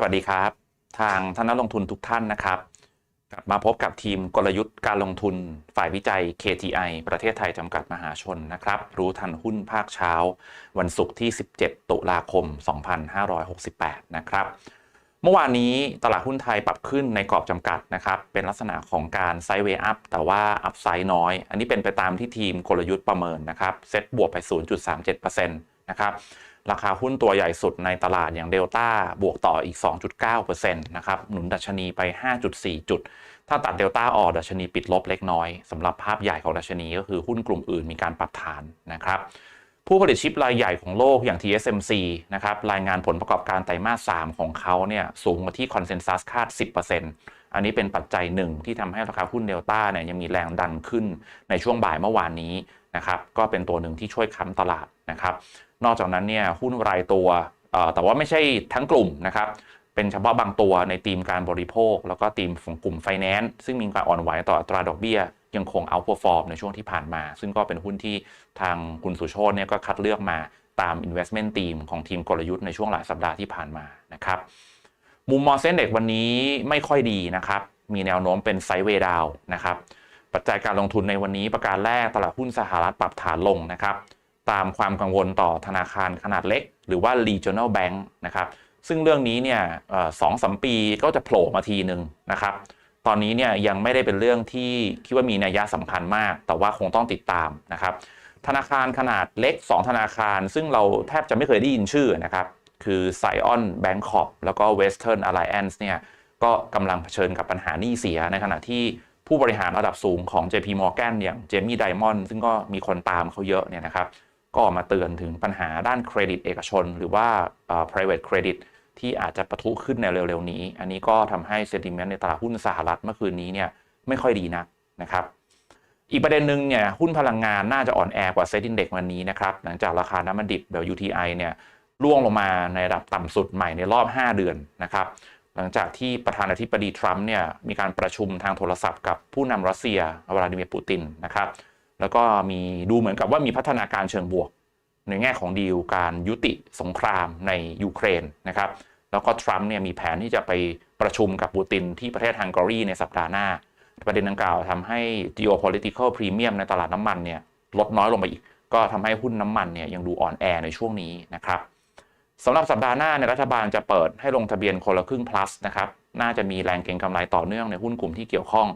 สวัสดีครับ ทางท่านนักลงทุนทุกท่านนะครับ กลับมาพบกับทีมกลยุทธ์การลงทุนฝ่ายวิจัย KTI ประเทศไทยจำกัดมหาชนนะครับ รู้ทันหุ้นภาคเช้า วันศุกร์ที่ 17 ตุลาคม 2568 นะครับ เมื่อวานนี้ตลาดหุ้นไทยปรับขึ้นในกรอบจำกัดนะครับ เป็นลักษณะของการไซด์เวย์อัพแต่ว่าอัพไซด์น้อย อันนี้เป็นไปตามที่ทีมกลยุทธ์ประเมินนะครับ เซ็ตบวกไป 0.37%นะครับ ราคาหุ้นตัวใหญ่สุดในตลาดอย่างเดลต้าบวกต่ออีก 2.9%นะครับหนุนดัชนีไป 5.4 จุด ถ้าตัดเดลต้าออกดัชนีปิดลบเล็กน้อยสำหรับภาพใหญ่ของดัชนีก็คือหุ้นกลุ่มอื่นมีการปรับฐานนะครับผู้ผลิตชิปรายใหญ่ของโลกอย่าง TSMC นะครับรายงานผลประกอบการไตรมาส 3 ของเขาเนี่ยสูงกว่าที่คอนเซนแซสคาด 10%อันนี้เป็นปัจจัยหนึ่งที่ทำให้ราคาหุ้นเดลต้าเนี่ยยังมีแรงดันขึ้นในช่วงบ่ายเมื่อวานนี้นะครับก็เป็นตัวหนึ่งที่ช่วยค้ำตลาด นะครับ นอกจากนั้นเนี่ยหุ้นรายตัว แต่ว่าไม่ใช่ทั้งกลุ่มนะครับ เป็นเฉพาะบางตัวในธีมการบริโภค แล้วก็ธีมของกลุ่มไฟแนนซ์ซึ่งมีการอ่อนไหวต่ออัตราดอกเบี้ย ยังคงเอาพอฟอร์มในช่วงที่ผ่านมา ซึ่งก็เป็นหุ้นที่ทางคุณสุโชตเนี่ยก็คัดเลือกมาตาม investment team ของทีมกลยุทธ์ในช่วงหลายสัปดาห์ที่ผ่านมานะครับมุมมองเส้นเด็กวันนี้ไม่ค่อยดีนะครับ มีแนวโน้มเป็นไซด์เวดาวนะครับ ปัจจัยการลงทุนในวันนี้ประการแรกตลาดหุ้นสหรัฐปรับฐานลงนะครับ ตามความกังวลต่อธนาคารขนาดเล็ก หรือว่า regional bank นะครับซึ่งเรื่องนี้เนี่ยสองสมปีก็จะโผล่มาทีหนึ่งนะครับ ตอนนี้เนี่ยยังไม่ได้เป็นเรื่องที่คิดว่ามีนัยยะสำคัญมาก แต่ว่าคงต้องติดตามนะครับ ธนาคารขนาดเล็ก 2 ธนาคาร ซึ่งเราแทบจะไม่เคยได้ยินชื่อนะครับ คือ Zion Bancorp แล้วก็ Western Alliance เนี่ยก็กำลังเผชิญกับปัญหาหนี้เสียในขณะที่ผู้บริหารระดับสูงของ JP Morgan อย่างเจมี่ไดมอนด์ซึ่งก็มีคนตามเขาเยอะเนี่ยนะครับ ก็ออกมาเตือนถึงปัญหาด้านเครดิตเอกชน หรือว่า private credit ที่อาจจะปะทุขึ้นในเร็วๆนี้ อันนี้ก็ทำให้ sentiment ในตลาดหุ้นสหรัฐเมื่อคืนนี้เนี่ยไม่ค่อยดีนักนะครับ อีกประเด็นหนึ่งเนี่ยหุ้นพลังงานน่าจะอ่อนแอกว่าเซ็ตอินเด็กวันนี้นะครับ หลังจากราคาน้ำมันดิบ WTI เนี่ยร่วงลงมาในระดับต่ำสุดใหม่ในรอบ 5 เดือนนะครับ หลังจากที่ประธานาธิบดีทรัมป์เนี่ยมีการประชุมทางโทรศัพท์กับผู้นำรัสเซียวลาดิเมียร์ปูตินนะครับ แล้วก็มีดูเหมือนกับว่ามีพัฒนาการเชิงบวก ในแง่ของดีลการยุติสงครามในยูเครนนะครับแล้วก็ทรัมป์เนี่ยมีแผนที่จะไปประชุมกับปูตินที่ประเทศฮังการีในสัปดาห์หน้า ประเด็นดังกล่าวทำให้ geopolitical premium ในตลาดน้ำมันเนี่ยลดน้อยลงไปอีก ก็ทำให้หุ้นน้ำมันเนี่ยยังดูอ่อนแอในช่วงนี้นะครับสำหรับสัปดาห์หน้าเนี่ยรัฐบาลจะเปิดให้ลงทะเบียนคนละครึ่ง plus นะครับ น่าจะมีแรงเก็งกำไรต่อเนื่องในหุ้นกลุ่มที่เกี่ยวข้อง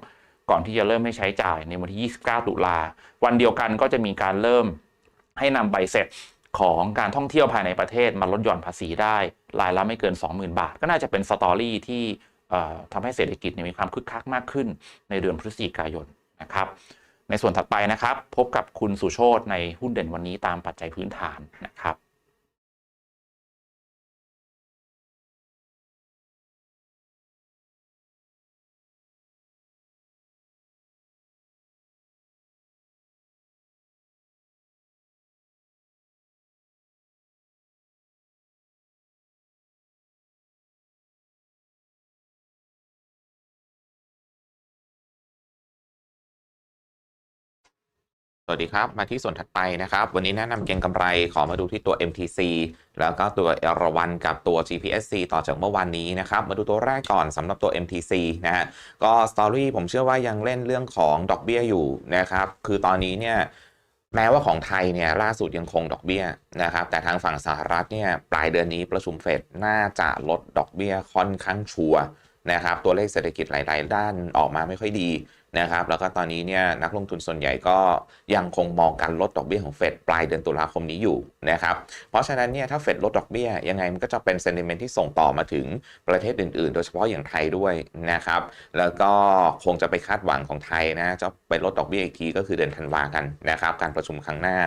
ก่อนที่จะเริ่มให้ใช้จ่ายในวันที่ 29 ตุลา วันเดียวกันก็จะมีการเริ่มให้นำใบเสร็จของการท่องเที่ยวภายในประเทศมาลดหย่อนภาษีได้รายละไม่เกิน 20,000 บาท ก็น่าจะเป็นสตอรี่ที่ทำให้เศรษฐกิจมีความคึกคักมากขึ้นในเดือนพฤศจิกายนนะครับ ในส่วนถัดไปนะครับ พบกับคุณสุโชตในหุ้นเด่นวันนี้ตามปัจจัยพื้นฐานนะครับ วัสดีครับ มาที่ส่วนถัดไปนะครับ วันนี้แนะนำเก็งกำไรขอมาดูที่ตัว MTC แล้วก็ตัวเอราวันกับตัว GPSC ต่อจากเมื่อวานนี้นะครับ มาดูตัวแรกก่อนสำหรับตัว MTC นะฮะ ก็สตอรี่ผมเชื่อว่ายังเล่นเรื่องของดอกเบี้ยอยู่นะครับ คือตอนนี้เนี่ยแม้ว่าของไทยเนี่ยล่าสุดยังคงดอกเบี้ยนะครับ แต่ทางฝั่งสหรัฐเนี่ยปลายเดือนนี้ประชุมเฟดน่าจะลดดอกเบี้ยค่อนข้างชัวนะครับ ตัวเลขเศรษฐกิจหลาย ๆ ด้านออกมาไม่ค่อยดี นะครับแล้วก็ตอนนี้เนี่ยนักลงทุนส่วนใหญ่ก็ยังคงมองการลดดอกเบี้ยของเฟดปลายเดือนตุลาคมนี้อยู่นะครับเพราะฉะนั้นเนี่ยถ้าเฟดลดดอกเบี้ยยังไงมันก็จะเป็นเซนติเมนต์ที่ส่งต่อมาถึงประเทศอื่นๆ โดยเฉพาะอย่างไทยด้วยนะครับแล้วก็คงจะไปคาดหวังของไทยนะจะไปลดดอกเบี้ยอีกทีก็คือเดือนธันวากันนะครับการประชุมครั้งหน้า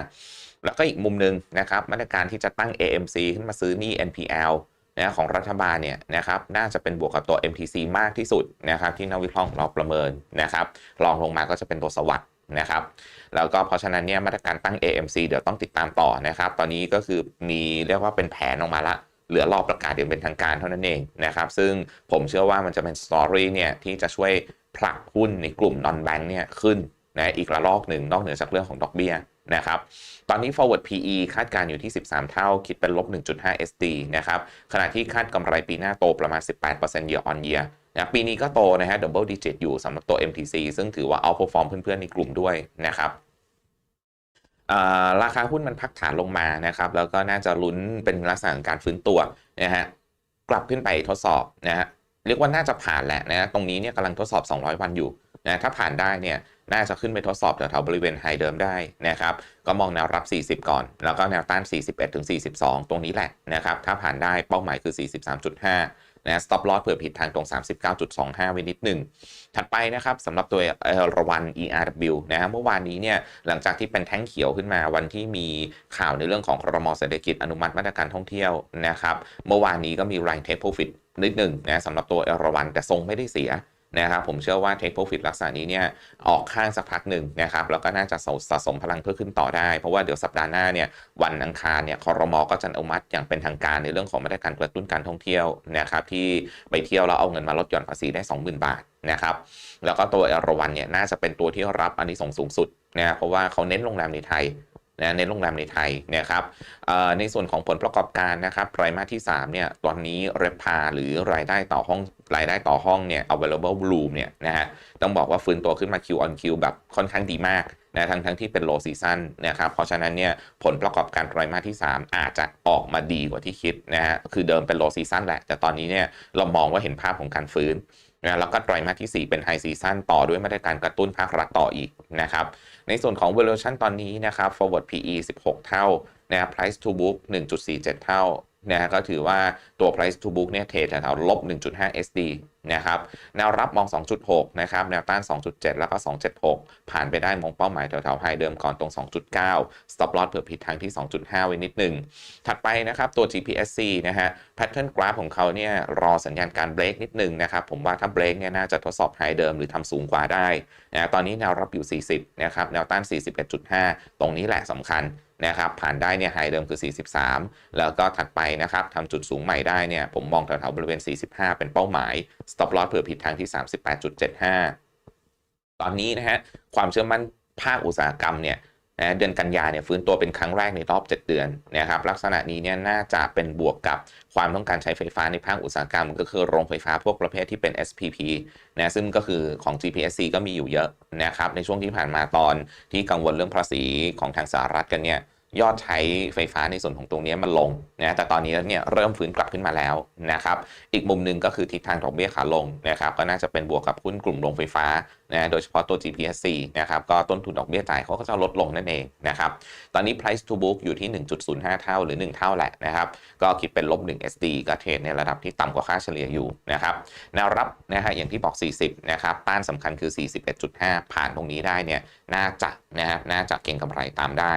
แล้วก็อีกมุมหนึ่งนะครับมาตรการที่จะตั้ง AMC ขึ้นมาซื้อหนี้ NPL นะของรัฐบาลเนี่ยนะครับน่าจะเป็นบวกกับตัว MTC มากที่สุดนะครับที่นักวิเคราะห์เราประเมินนะครับรองลงมาก็จะเป็นตัวสวัสด์นะครับแล้วก็เพราะฉะนั้นเนี่ยมาตรการตั้ง AMC เดี๋ยวต้องติดตามต่อนะครับ ตอนนี้ก็คือมีเรียกว่าเป็นแผนออกมาละเหลือรอบประกาศอย่างเป็นทางการเท่านั้นเองนะครับซึ่งผมเชื่อว่ามันจะเป็นสตอรี่เนี่ยที่จะช่วยผลักหุ้นในกลุ่มนอนแบงค์เนี่ยขึ้นนะอีกระลอกหนึ่งนอกเหนือจากเรื่องของดอกเบี้ยนะครับ ตอนนี้ forward PE คาดการณ์อยู่ที่ 13 เท่า คิดเป็นลบ 1.5 SD นะครับ ขณะที่คาดกำไรปีหน้าโตประมาณ 18% year on year นะปีนี้ก็โตนะฮะ double digit อยู่สำหรับตัว MTC ซึ่งถือว่า outperform เพื่อนๆในกลุ่มด้วยนะครับอ่าราคาหุ้นมันพักฐานลงมานะครับ แล้วก็น่าจะลุ้นเป็นลักษณะของการฟื้นตัวนะฮะกลับขึ้นไปทดสอบนะฮะเรียกว่าน่าจะผ่านแหละนะตรงนี้เนี่ยกำลังทดสอบ 200 วันอยู่นะถ้าผ่านได้เนี่ย น่าจะขึ้นไปทดสอบแถวๆบริเวณไฮเดิมได้นะครับ ก็มองแนวรับ 40 ก่อน แล้วก็แนวต้าน 41ถึง42 ตรงนี้แหละนะครับ ถ้าผ่านได้เป้าหมายคือ 43.5 นะ stop loss เผื่อผิดทางตรง 39.25 ไว้นิดหนึ่ง ถัดไปนะครับสำหรับตัวเอราวัน ERW นะ เมื่อวานนี้เนี่ยหลังจากที่เป็นแท่งเขียวขึ้นมาวันที่มีข่าวในเรื่องของครมเศรษฐกิจอนุมัติมาตรการท่องเที่ยวนะครับ เมื่อวานนี้ก็มีแรงเทคโปรฟิตนิดหนึ่งนะสำหรับตัวเอราวันแต่ทรงไม่ได้เสีย นะครับผมเชื่อว่า Take Profit ลักษณะนี้เนี่ยออกข้างสักพักหนึ่งนะครับแล้วก็น่าจะสะสมพลังเพื่อขึ้นต่อได้ เพราะว่าเดี๋ยวสัปดาห์หน้าเนี่ยวันอังคารเนี่ยคอรมอก็จะอนุมัติอย่างเป็นทางการในเรื่องของมาตรการกระตุ้นการท่องเที่ยวนะครับที่ไปเที่ยวแล้วเอาเงินมาลดหย่อนภาษีได้ 20,000 บาทนะครับแล้วก็ตัวเอราวันเนี่ยน่าจะเป็นตัวที่รับอันนี้ส่งสูงสุดนะเพราะว่าเขาเน้นโรงแรมในไทย นะเน้นโรงแรมในไทยนะครับในส่วนของผลประกอบการนะครับไตรมาสที่3เนี่ยตอนนี้เรพาหรือรายได้ต่อห้องรายได้ต่อห้องเนี่ย available room เนี่ยนะฮะต้องบอกว่าฟื้นตัวขึ้นมา Q on Q แบบค่อนข้างดีมากนะทั้งทั้งที่เป็น low season นะครับเพราะฉะนั้นเนี่ยผลประกอบการไตรมาสที่ 3 อาจจะออกมาดีกว่าที่คิดนะฮะคือเดิมเป็น low season แหละ แต่ตอนนี้เนี่ยเรามองว่าเห็นภาพของการฟื้นนะแล้วก็ไตรมาสที่ 4 เป็น high season ต่อด้วยมาตรการกระตุ้นภาครัฐต่ออีกนะครับ ในส่วนของ valuation ตอนนี้นะครับ forward PE 16 เท่านะ price to book 1.47 เท่านะก็ถือว่าตัว price to book เนี่ยเทรดแถวลบ 1.5 SD นะครับแนวรับมอง 2.6 นะครับ แนวต้าน 2.7 แล้วก็ 2.76 ผ่านไปได้มองเป้าหมายแถวๆไฮเดิมก่อนตรง 2.9 stop loss เผื่อผิดทางที่ 2.5 ไว้นิดหนึ่ง ถัดไปนะครับ ตัว GPSC นะฮะ pattern graph ของเขาเนี่ยรอสัญญาณการเบรกนิดหนึ่งนะครับ ผมว่าถ้าเบรกเนี่ยน่าจะทดสอบไฮเดิมหรือทำสูงกว่าได้นะตอนนี้แนวรับอยู่ 40 นะครับ แนวต้าน 41.5 ตรงนี้แหละสำคัญนะครับผ่านได้เนี่ยไฮเดิมคือ 43 แล้วก็ถัดไปนะครับทำจุดสูงใหม่ได้เนี่ยผมมองแถวๆบริเวณ 45 เป็นเป้าหมาย stop loss เผื่อผิดทางที่ 38.75 ตอนนี้นะฮะความเชื่อมั่นภาคอุตสาหกรรมเนี่ยนะเดือนกันยาเนี่ยฟื้นตัวเป็นครั้งแรกในรอบ 7 เดือนนะครับลักษณะนี้เนี่ยน่าจะเป็นบวกกับความต้องการใช้ไฟฟ้าในภาคอุตสาหกรรม ก็คือโรงไฟฟ้าพวกประเภทที่เป็น SPP นะซึ่งก็คือของ GPSC ก็มีอยู่เยอะนะครับในช่วงที่ผ่านมาตอนที่กังวลเรื่องภาษีของทางสหรัฐกันเนี่ย ยอดใช้ไฟฟ้าในส่วนของตรงนี้มันลงนะแต่ตอนนี้เนี่ยเริ่มฟื้นกลับขึ้นมาแล้วนะครับอีกมุมหนึ่งก็คือทิศทางดอกเบี้ยขาลงนะครับก็น่าจะเป็นบวกกับหุ้นกลุ่มโรงไฟฟ้านะโดยเฉพาะตัว GPSC นะครับก็ต้นทุนดอกเบี้ยจ่ายเขาก็จะลดลงนั่นเองนะครับตอนนี้ price to book อยู่ที่ 1.05 เท่าหรือ 1 เท่าแหละนะครับก็คิดเป็นลบ 1 SD ก็เทรดในระดับที่ต่ำกว่าค่าเฉลี่ยอยู่นะครับแนวรับนะฮะอย่างที่บอก 40 นะครับต้านสำคัญคือ 41.5 ผ่านตรงนี้ได้เนี่ยน่าจะนะครับน่าจะเก็งกำไรตามได้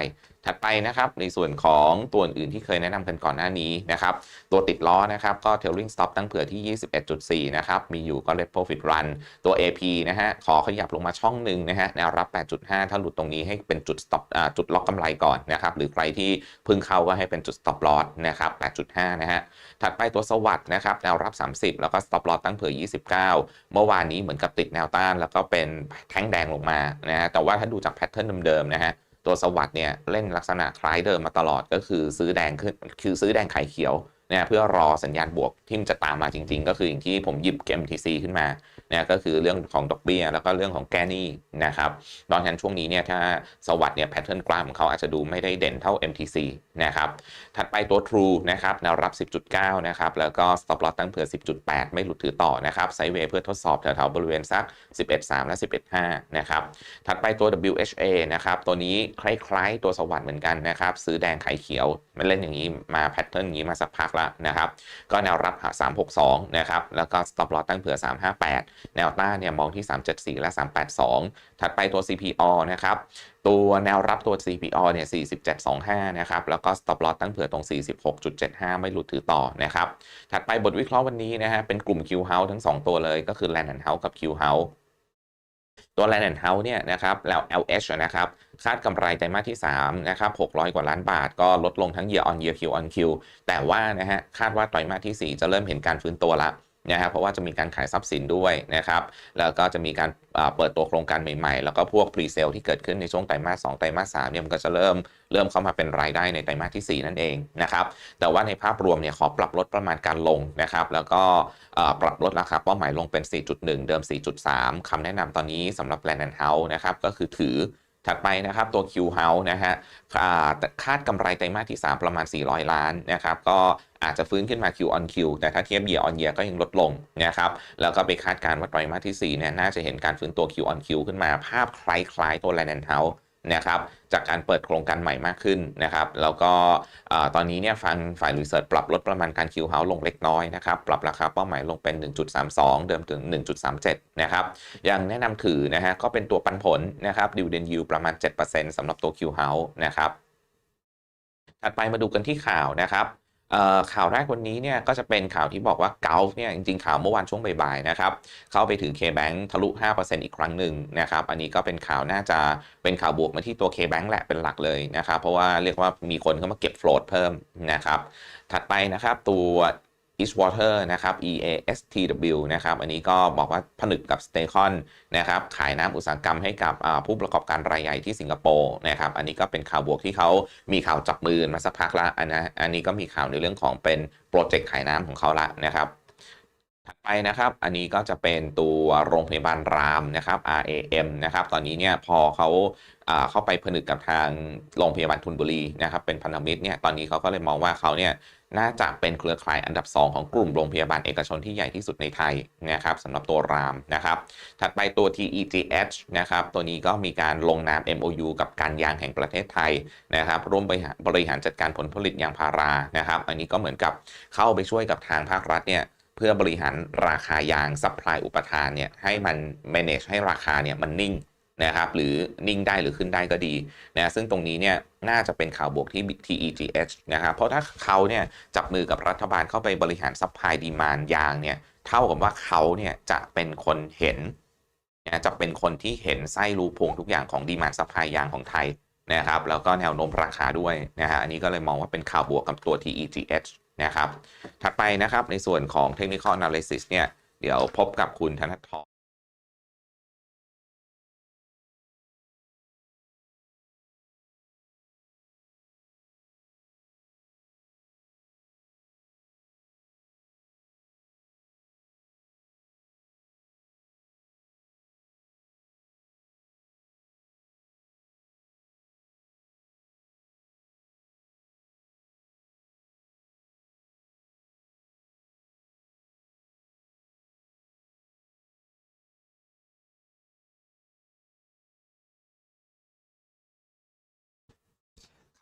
ถัดไปนะครับในส่วนของตัวอื่นที่เคยแนะนำกันก่อนหน้านี้นะครับตัวติดล้อนะครับก็ tailing stop ตั้งเผื่อที่ 21.4 นะครับ มีอยู่ก็ let profit run ตัว AP นะฮะขอขยับลงมาช่องหนึ่งนะฮะแนวรับ 8.5 ถ้าหลุดตรงนี้ให้เป็นจุด stop จุดล็อกกำไรก่อนนะครับหรือใครที่พึ่งเข้าก็ให้เป็นจุด stop loss นะครับ 8.5 นะฮะถัดไปตัวสวัสด์นะครับแนวรับ 30 แล้วก็ stop loss ตั้งเผื่อ 29 เมื่อวานนี้เหมือนกับติดแนวต้าน แล้วก็เป็นแท่งแดงลงมานะฮะแต่ว่าถ้าดูจากแพทเทิร์นเดิมๆนะฮะ ตัวสวัสด์เนี่ยเล่นลักษณะคล้ายเดิมมาตลอดก็คือซื้อแดงขึ้นคือซื้อแดงไข่เขียว นะเพื่อรอสัญญาณบวกที่มันจะตามมาจริง ๆ ก็คืออย่างที่ผมหยิบ MTC ขึ้นมาเนี่ยก็คือเรื่องของดอกเบี้ยแล้วก็เรื่องของแกหนี้นะครับตอนนั้นช่วงนี้เนี่ยถ้าสวัสด์เนี่ยแพทเทิร์นกราฟของเขาอาจจะดูไม่ได้เด่นเท่า MTC นะครับถัดไปตัว True นะครับแนวรับ 10.9 นะครับแล้วก็ stop loss ตั้งเผื่อ 10.8 ไม่หลุดถือต่อนะครับไซเวย์เพื่อทดสอบแถวๆบริเวณสัก 11.3 และ 11.5 นะครับถัดไปตัว WHA นะครับตัวนี้คล้ายๆ ตัวสวัสด์เหมือนกันนะครับซื้อแดงขายเขียวมันเล่นอย่างนี้มาแพทเทิร์นอย่างนี้มาสักพักละนะครับก็แนวรับหา 362 นะครับ แล้วก็ stop loss ตั้งเผื่อ 358 แนวต้านเนี่ยมองที่ 374 และ 382 ถัดไปตัว CPO นะครับตัวแนวรับตัว CPO เนี่ย 4725 นะครับ แล้วก็ stop loss ตั้งเผื่อตรง 46.75 ไม่หลุดถือต่อนะครับ ถัดไปบทวิเคราะห์วันนี้นะฮะเป็นกลุ่ม Q House ทั้ง 2 ตัวเลยก็คือ Land and House กับ Q House ตัว Land and House เนี่ยนะครับแล้ว LH นะครับคาดกำไรไตรมาสที่3นะครับ600 กว่าล้านบาท ก็ลดลงทั้ง year on year Q on Q แต่ว่านะฮะคาดว่าไตรมาสที่ 4 จะเริ่มเห็นการฟื้นตัวละ นะครับเพราะว่าจะมีการขายทรัพย์สินด้วยนะครับแล้วก็จะมีการเปิดตัวโครงการใหม่ๆ แล้วก็พวกพรีเซลที่เกิดขึ้นในช่วงไตรมาส2ไตรมาส3เนี่ยมันก็จะเริ่มเริ่มเข้ามาเป็นรายได้ในไตรมาสที่ 4 นั่นเองนะครับแต่ว่าในภาพรวมเนี่ยขอปรับลดประมาณการลงนะครับแล้วก็ปรับลดราคาเป้าหมายลงเป็น 4.1 เดิม 4.3คำแนะนำตอนนี้สำหรับ Land and House นะครับก็คือถือ ถัดไปนะครับตัว Q House นะฮะคาดกำไรไตรมาสที่ 3 ประมาณ 400 ล้านนะครับก็อาจจะฟื้นขึ้นมา Q on Q แต่ถ้าเทียบ year on year ก็ยังลดลงนะครับแล้วก็ไปคาดการณ์ว่าไตรมาสที่4เนี่ยน่าจะเห็นการฟื้นตัว Q on Q ขึ้นมาภาพคล้ายๆตัว Land and House นะครับจากการเปิดโครงการใหม่มากขึ้นนะครับแล้วก็ตอนนี้เนี่ยฟังฝ่ายรีเสิร์ชปรับลดประมาณการคิวเฮาลงเล็กน้อยนะครับปรับราคาเป้าหมายลงเป็น 1.32 เดิมถึง 1.37 นะครับยังแนะนำถือนะฮะก็เป็นตัวปันผลนะครับดิวเดนยูประมาณ 7%สำหรับตัวคิวเฮานะครับถัดไปมาดูกันที่ข่าวนะครับ ข่าวแรกวันนี้เนี่ยก็จะเป็นข่าวที่บอกว่า g u l f เนี่ยจริงๆข่าวเมื่อวานช่วงบ่ายๆนะครับเข้าไปถึง K-Bank ทะลุ 5%อีกครั้งหนึ่งนะครับอันนี้ก็เป็นข่าวน่าจะเป็นข่าวบวกมาที่ตัว K-Bank แหละเป็นหลักเลยนะครับเพราะว่าเรียกว่ามีคนเข้ามาเก็บโฟลดเพิ่มนะครับถัดไปนะครับตัว Eastwater นะครับ EASTW นะครับ อันนี้ก็บอกว่าผนึกกับ s t a c o n นะครับ ขายน้ำอุตสาหกรรมให้กับผู้ประกอบการรายใหญ่ที่สิงคโปร์นะครับ อันนี้ก็เป็นข่าวบวกที่เขามีข่าวจับมือมาสักพักละอันนะอันนี้ก็มีข่าวในเรื่องของเป็นโปรเจกต์ขายน้ำของเขาละนะครับถัดไปนะครับ อันนี้ก็จะเป็นตัวโรงพยาบาลรามนะครับ RAM นะครับ ตอนนี้เนี่ยพอเขาเข้าไปผนึกกับทางโรงพยาบาลทุนบุรีนะครับ เป็นพันธมิตรเนี่ย ตอนนี้เขาก็เลยมองว่าเขาเนี่ย น่าจะเป็นเครือข่ายอันดับ 2 ของกลุ่มโรงพยาบาลเอกชนที่ใหญ่ที่สุดในไทยนะครับสำหรับตัวรามนะครับ ถัดไปตัว TEGH นะครับ ตัวนี้ก็มีการลงนาม MOU กับการยางแห่งประเทศไทยนะครับ ร่วมบริหารบริหารจัดการผลผลิตยางพารานะครับ อันนี้ก็เหมือนกับเข้าไปช่วยกับทางภาครัฐเนี่ยเพื่อบริหารราคายางซัพพลายอุปทานเนี่ยให้มัน manage ให้ราคาเนี่ยมันนิ่ง นะครับหรือนิ่งได้หรือขึ้นได้ก็ดีนะซึ่งตรงนี้เนี่ยน่าจะเป็นข่าวบวกที่ TEGH นะครับเพราะถ้าเขาเนี่ยจับมือกับรัฐบาลเข้าไปบริหารซัพพลายดีมานยางเนี่ยเท่ากับว่าเขาเนี่ยจะเป็นคนเห็นนะจะเป็นคนที่เห็นไส้รูพวงทุกอย่างของดีมานซัพพลายยางของไทยนะครับแล้วก็แนวโน้มราคาด้วยนะฮะอันนี้ก็เลยมองว่าเป็นข่าวบวกกับตัว TEGH นะครับถัดไปนะครับในส่วนของ Technical Analysis เนี่ยเดี๋ยวพบกับคุณธนทร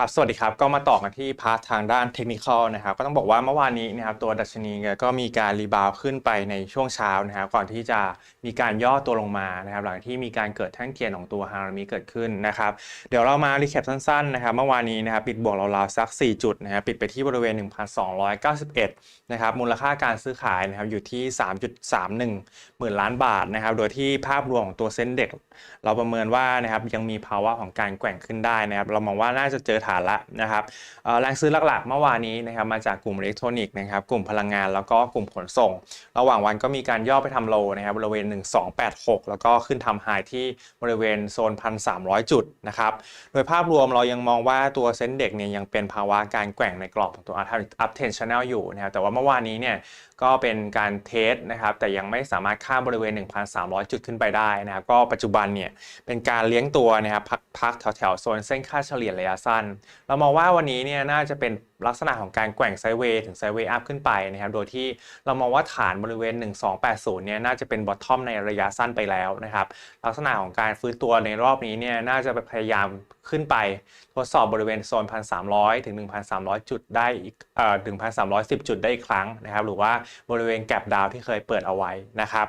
ครับสวัสดีครับ ก็มาต่อกันที่พาร์ททางด้านเทคนิคอลนะครับ ก็ต้องบอกว่าเมื่อวานนี้นะครับตัวดัชนีก็มีการรีบาวขึ้นไปในช่วงเช้านะครับก่อนที่จะมีการย่อตัวลงมานะครับ หลังที่มีการเกิดแท่งเทียนของตัวฮารามิเกิดขึ้นนะครับ เดี๋ยวเรามารีแคปสั้นๆนะครับ เมื่อวานนี้นะครับปิดบวกราวๆสัก 4 จุดนะครับปิดไปที่บริเวณ 1,291 นะครับ มูลค่าการซื้อขายนะครับอยู่ที่ 3.31 หมื่นล้านบาทนะครับ โดยที่ภาพรวมของตัวเซ็นเด็กเราประเมินว่านะครับยังมีภาวะของการแกว่งขึ้นได้นะครับ เรามองว่าน่าจะเจอฐานละนะครับแรงซื้อหลักๆ เมื่อวานนี้นะครับมาจากกลุ่มอิเล็กทรอนิกส์นะครับกลุ่มพลังงานแล้วก็กลุ่มขนส่ง ระหว่างวันก็มีการย่อไปทำโลนะครับบริเวณ 1286 แล้วก็ขึ้นทำไฮที่บริเวณโซน 1,300 จุดนะครับโดยภาพรวมเรายังมองว่าตัวเซ็นเด็กเนี่ยยังเป็นภาวะการแกว่งในกรอบของตัว up trend channel อยู่นะครับแต่ว่าเมื่อวานนี้เนี่ยก็เป็นการเทสนะครับ แต่ยังไม่สามารถข้ามบริเวณ 1,300 จุดขึ้นไปได้นะครับ ก็ปัจจุบันเนี่ยเป็นการเลี้ยงตัวนะครับพักแถวแถวๆโซนเส้นค่าเฉลี่ยระยะสั้น เรามองว่าวันนี้เนี่ยน่าจะเป็นลักษณะของการแกว่งไซเวย์ถึงไซเวย์อัพขึ้นไปนะครับ โดยที่เรามองว่าฐานบริเวณ 1280 เนี่ยน่าจะเป็นบอททอมในระยะสั้นไปแล้วนะครับ ลักษณะของการฟื้นตัวในรอบนี้เนี่ยน่าจะพยายามขึ้นไปทดสอบบริเวณโซน 1,300 ถึง 1,300 จุดได้อีกเอ่อ1,310 จุดได้อีกครั้งนะครับ หรือว่าบริเวณแกลบดาวที่เคยเปิดเอาไว้นะครับ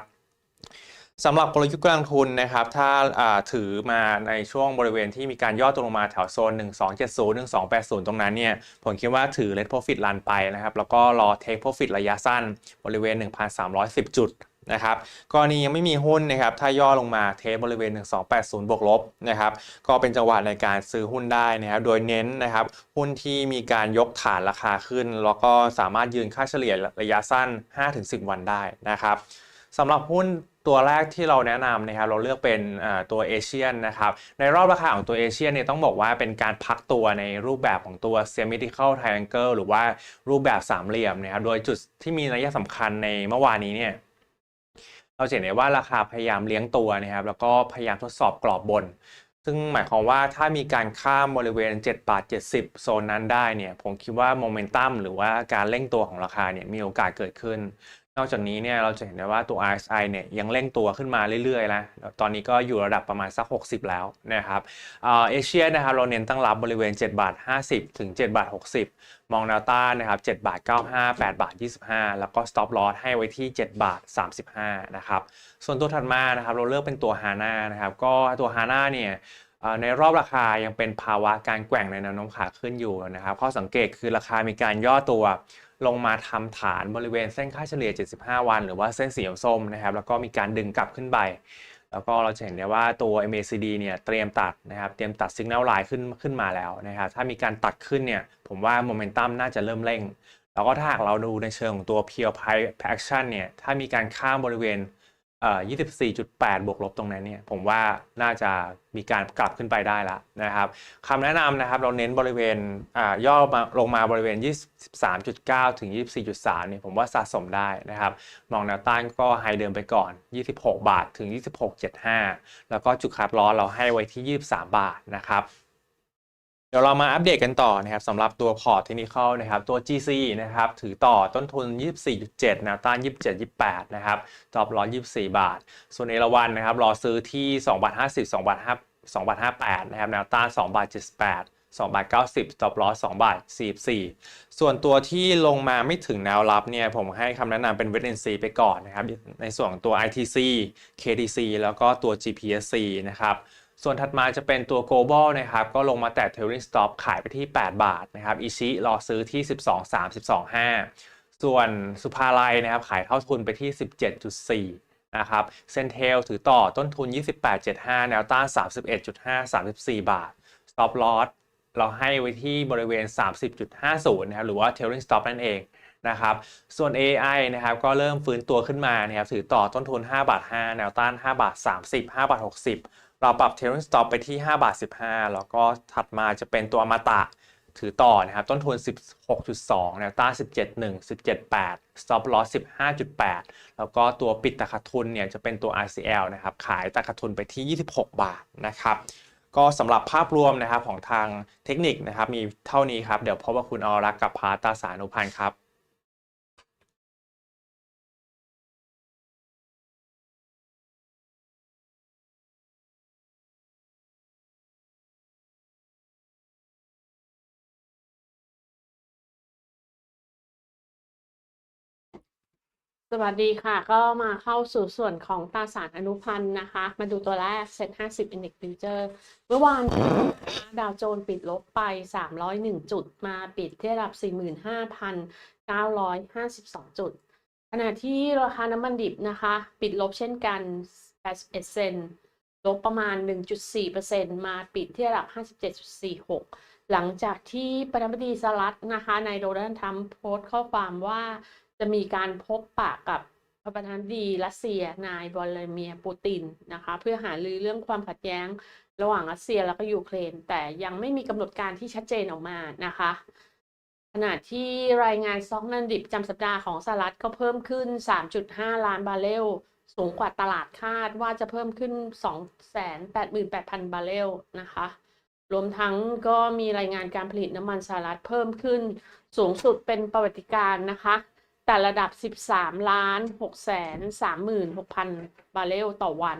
สำหรับกลยุทธ์การลงทุนนะครับ ถ้าาถือมาในช่วงบริเวณที่มีการย่อตัวลงมาแถวโซน 1270 1280 ตรงนั้นเนี่ย ผมคิดว่าถือ Let Profit ลันไปนะครับ แล้วก็รอ Take Profit ระยะสั้นบริเวณ 1,310 จุด นะครับกรณียังไม่มีหุ้นนะครับถ้าย่อลงมาเทสบริเวณ 1280 บวกลบนะครับก็เป็นจังหวะในการซื้อหุ้นได้นะครับโดยเน้นนะครับหุ้นที่มีการยกฐานราคาขึ้น แล้วก็สามารถยืนค่าเฉลี่ยระยะสั้น 5-10 วันได้นะครับสำหรับหุ้นตัวแรกที่เราแนะนำนะครับเราเลือกเป็นตัวเอเชียนนะครับในรอบราคาของตัวเอเชียนเนี่ยต้องบอกว่าเป็นการพักตัวในรูปแบบของตัว symmetrical triangle หรือว่ารูปแบบสามเหลี่ยมนะครับโดยจุดที่มีนัยสำคัญในเมื่อวานนี้เนี่ย เราเห็นได้ว่าราคาพยายามเลี้ยงตัวนะครับ แล้วก็พยายามทดสอบกรอบบน ซึ่งหมายความว่าถ้ามีการข้ามบริเวณ7บาท70 โซนนั้นได้เนี่ย ผมคิดว่าโมเมนตัมหรือว่าการเร่งตัวของราคาเนี่ยมีโอกาสเกิดขึ้น นอกจากนี้เนี่ยเราจะเห็นได้ว่าตัว RSI เนี่ยยังเร่งตัวขึ้นมาเรื่อยๆนะตอนนี้ก็อยู่ระดับประมาณสัก 60 แล้วนะครับเอเชียนะครับเราเน้นตั้งรับบริเวณ7บาท50 ถึง7บาท60 มองแนวต้านนะครับ7บาท95 8บาท25 แล้วก็ stop loss ให้ไว้ที่ 7 บาท 35นะครับส่วนตัวถัดมานะครับเราเลือกเป็นตัว HANA นะครับก็ตัว HANA เนี่ยในรอบราคายังเป็นภาวะการแกว่งในแนวโน้มขาขึ้นอยู่นะครับข้อสังเกตคือราคามีการย่อตัว ลงมาทำฐานบริเวณเส้นค่าเฉลี่ย 75 วัน หรือว่าเส้นสีส้มนะครับ แล้วก็มีการดึงกลับขึ้นไป แล้วก็เราจะเห็นได้ว่าตัว MACD เนี่ยเตรียมตัดนะครับ เตรียมตัดสัญญาณลายขึ้นขึ้นมาแล้วนะครับ ถ้ามีการตัดขึ้นเนี่ย ผมว่าโมเมนตัมน่าจะเริ่มเร่ง แล้วก็ถ้าหากเราดูในเชิงของตัว Pure Price Action เนี่ย ถ้ามีการข้ามบริเวณ 24.8 บวกลบตรงนั้นเนี่ยผมว่าน่าจะมีการกลับขึ้นไปได้แล้วนะครับคำแนะนำนะครับเราเน้นบริเวณย่อมาลงมาบริเวณ 23.9 ถึง 24.3 เนี่ยผมว่าสะสมได้นะครับ มองแนวต้านก็ไฮเดิมไปก่อน 26 บาทถึง 26.75 แล้วก็จุดคัดลอสเราให้ไว้ที่ 23 บาทนะครับ เดี๋ยวเรามาอัปเดตกันต่อนะครับสำหรับตัวพอร์ตเทคนิคนะครับตัว GC นะครับถือต่อต้นทุน 24.7แนวต้าน 27 28 นะครับตอบร้อย24 บาท ส่วนเอราวันนะครับรอซื้อที่2บาท50 2บาท5 2บาท58นะครับแนวต้าน2บาท78 2บาท90 stop loss 2บาท44 ส่วนตัวที่ลงมาไม่ถึงแนวรับเนี่ยผมให้คำแนะนำเป็น wait and see ไปก่อนนะครับในส่วนตัว ITC KTC แล้วก็ตัว GPSC นะครับ ส่วนถัดมาจะเป็นตัว global นะครับ ก็ลงมาแตะ trailing stop ขายไปที่ 8 บาทนะครับอิชิรอซื้อที่ 12 3 12 5 ส่วนสุภาลัยนะครับ ขายเท่าทุนไปที่ 17.4 นะครับ เซนเทลถือต่อต้นทุน 28.75 แนวต้าน 31.5 34 บาท stop loss เราให้ไว้ที่บริเวณ 30.50 นะครับ หรือว่า trailing stop นั่นเองนะครับ ส่วน AI นะครับ ก็เริ่มฟื้นตัวขึ้นมานะครับ ถือต่อต้นทุน 5 บาท 5 แนวต้าน 5 บาท 30 5 บาท 60 เราปรับ trailing stop ไปที่ 5 บาท 15 แล้วก็ถัดมาจะเป็นตัวอมตะถือต่อนะครับ ต้นทุน 16.2แนวต้าน17.1 17.8 stop loss 15.8 แล้วก็ตัวปิดตะขาทุนเนี่ยจะเป็นตัว RCL นะครับ ขายตะขาทุนไปที่ 26 บาทนะครับก็สำหรับภาพรวมนะครับของทางเทคนิคนะครับมีเท่านี้ครับ เดี๋ยวพบกับคุณอรักษ์กับพาตาสานุพันธ์ครับ สวัสดีค่ะ ก็มาเข้าสู่ส่วนของตราสารอนุพันธ์นะคะ มาดูตัวแรก Set 50 Index Future เมื่อวานดาวโจนส์ปิดลบไป 301 จุดมาปิดที่ระดับ 45,952 จุด ขณะที่ราคาน้ำมันดิบนะคะ ปิดลบเช่นกัน 81 เซนลบประมาณ 1.4%มาปิดที่ระดับ 57.46 หลังจากที่ประธานาธิบดีสหรัฐนะคะในโดนัลด์ทรัมป์โพสต์ข้อความว่า จะมีการพบปะกับประธานาธิบดีรัสเซียนายวลาดิเมียปูตินนะคะเพื่อหารือเรื่องความขัดแย้งระหว่างรัสเซียแล้วก็ยูเครน แต่ยังไม่มีกำหนดการที่ชัดเจนออกมานะคะขณะที่รายงานซอกนันดิบจำสัปดาห์ของสหรัฐก็เพิ่มขึ้น 3.5 ล้านบาร์เรลสูงกว่าตลาดคาดว่าจะเพิ่มขึ้น 288,000 บาร์เรลนะคะ รวมทั้งก็มีรายงานการผลิตน้ำมันสหรัฐเพิ่มขึ้น สูงสุดเป็นประวัติการณ์นะคะ แต่ระดับ 13 ล้าน6แสน36,000 บาร์เรลต่อวัน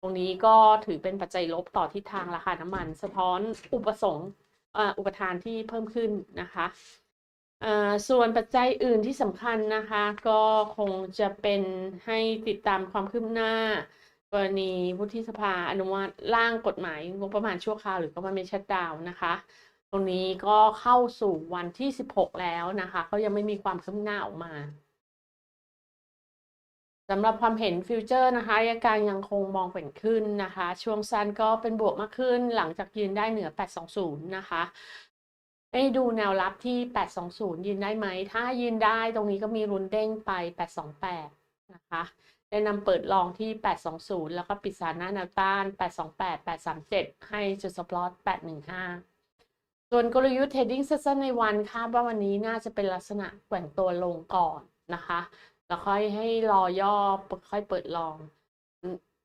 ตรงนี้ก็ถือเป็นปัจจัยลบต่อทิศทางราคาน้ำมัน สะท้อนอุปสงค์อุปทานที่เพิ่มขึ้นนะคะส่วนปัจจัยอื่นที่สำคัญนะคะ ก็คงจะเป็นให้ติดตามความคืบหน้า กรณีวุฒิสภาอนุมัติร่างกฎหมายงบประมาณชั่วคราวหรือก็มันไม่ชัดดาวนะคะ ตรงนี้ก็เข้าสู่วันที่ 16 แล้วนะคะก็ยังไม่มีความคืบหน้าออกมาสำหรับความเห็นฟิวเจอร์นะคะยะกางยังคงมองเป็นขึ้นนะคะ ช่วงสั้นก็เป็นบวกมากขึ้นหลังจากยืนได้เหนือ 820 นะคะให้ดูแนวรับที่ 820 ยืนได้ไหม ถ้ายืนได้ตรงนี้ก็มีรุนเด้งไป 828 นะคะแนะนำเปิดลองที่ 820 แล้วก็ปิดสารหน้าแนวต้าน 828 837 ให้จุดสปอต815 ส่วนกลยุทธ์ trading session ในวันคาดว่าวันนี้น่าจะเป็นลักษณะแกว่งตัวลงก่อนนะคะ แล้วค่อยให้รอย่อค่อยเปิดลอง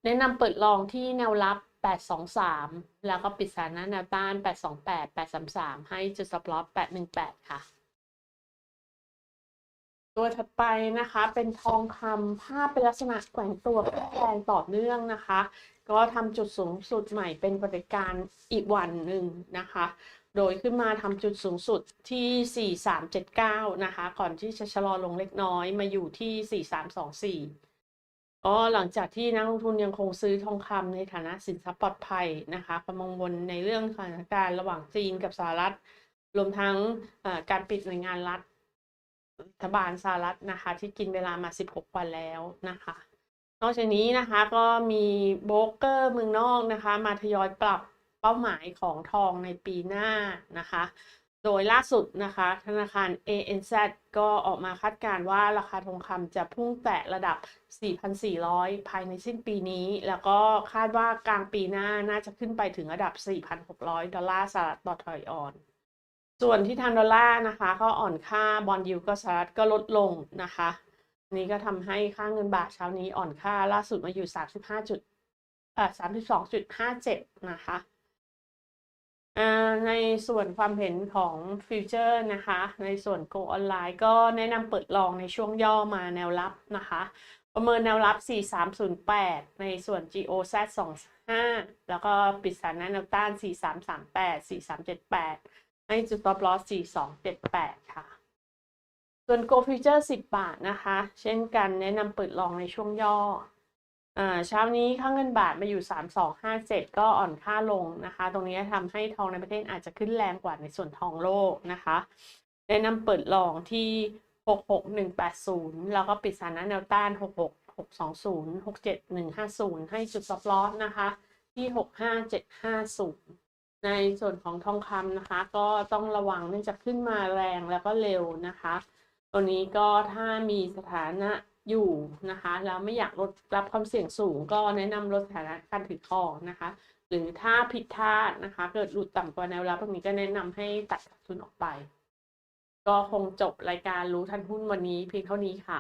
แนะนำเปิดลองที่แนวรับ 823 แล้วก็ปิดสารหน้าแนวต้าน 828 833 ให้จุดสปอต818 ค่ะ ตัวถัดไปนะคะเป็นทองคำภาพเป็นลักษณะแกว่งตัวแรงต่อเนื่องนะคะ ก็ทำจุดสูงสุดใหม่เป็นปฏิการอีกวันหนึ่งนะคะ โดยขึ้นมาทำจุดสูงสุดที่ 4379 นะคะ ก่อนที่จะชะลอลงเล็กน้อยมาอยู่ที่ 4324ก็หลังจากที่นักลงทุนยังคงซื้อทองคำในฐานะสินทรัพย์ปลอดภัยนะคะความกังวลในเรื่องสถานการณ์ระหว่างจีนกับสหรัฐ รวมทั้งการปิดหน่วยงานรัฐรัฐบาลสหรัฐนะคะ ที่กินเวลามา 16 วันแล้วนะคะ นอกจากนี้นะคะก็มีโบรกเกอร์เมืองนอกนะคะ มาทยอยปรับเป้าหมายของทองในปีหน้านะคะ โดยล่าสุดนะคะ ธนาคาร ANZ ก็ออกมาคาดการณ์ว่าราคาทองคำจะพุ่งแตะระดับ 4,400 ภายในสิ้นปีนี้ แล้วก็คาดว่ากลางปีหน้าน่าจะขึ้นไปถึงระดับ 4,600 ดอลลาร์สหรัฐต่อทอยออนส่วนที่ทางดอลลาร์นะคะ ก็อ่อนค่าบอลยูก็สหรัฐก็ลดลงนะคะ นี่ก็ทำให้ค่าเงินบาทเช้านี้อ่อนค่าล่าสุดมาอยู่ 35จุดเอ่อ32.57 นะคะอ่าในส่วนความเห็นของฟิวเจอร์นะคะ ในส่วน Go ออนไลน์ก็แนะนำเปิดลองในช่วงย่อมาแนวรับนะคะ ประเมินแนวรับ 4308 ในส่วน GOZ 25 แล้วก็ปิดสารหน้าแนวต้าน 4338 4378 ให้จุด stop loss 4278 ค่ะ ส่วน Go Future 10 บาทนะคะ เช่นกันแนะนำเปิดลองในช่วงย่อเช้านี้ค่าเงินบาทมาอยู่ 3257 ก็อ่อนค่าลงนะคะ ตรงนี้ทำให้ทองในประเทศอาจจะขึ้นแรงกว่าในส่วนทองโลกนะคะ แนะนำเปิดลองที่ 66180 แล้วก็ปิดสาน้าแนวต้าน 66620 67150 ให้จุด stop loss นะคะ ที่ 65750 ในส่วนของทองคำนะคะ ก็ต้องระวังเนื่องจากขึ้นมาแรงแล้วก็เร็วนะคะ ตัวนี้ก็ถ้ามีสถานะอยู่นะคะแล้วไม่อยากลดรับความเสี่ยงสูง ก็แนะนำลดสถานะการถือครองนะคะ หรือถ้าผิดพลาดนะคะ เกิดหลุดต่ำกว่าแนวรับตรงนี้ก็แนะนำให้ตัดขาดทุนออกไป ก็คงจบรายการรู้ทันหุ้นวันนี้เพียงเท่านี้ค่ะ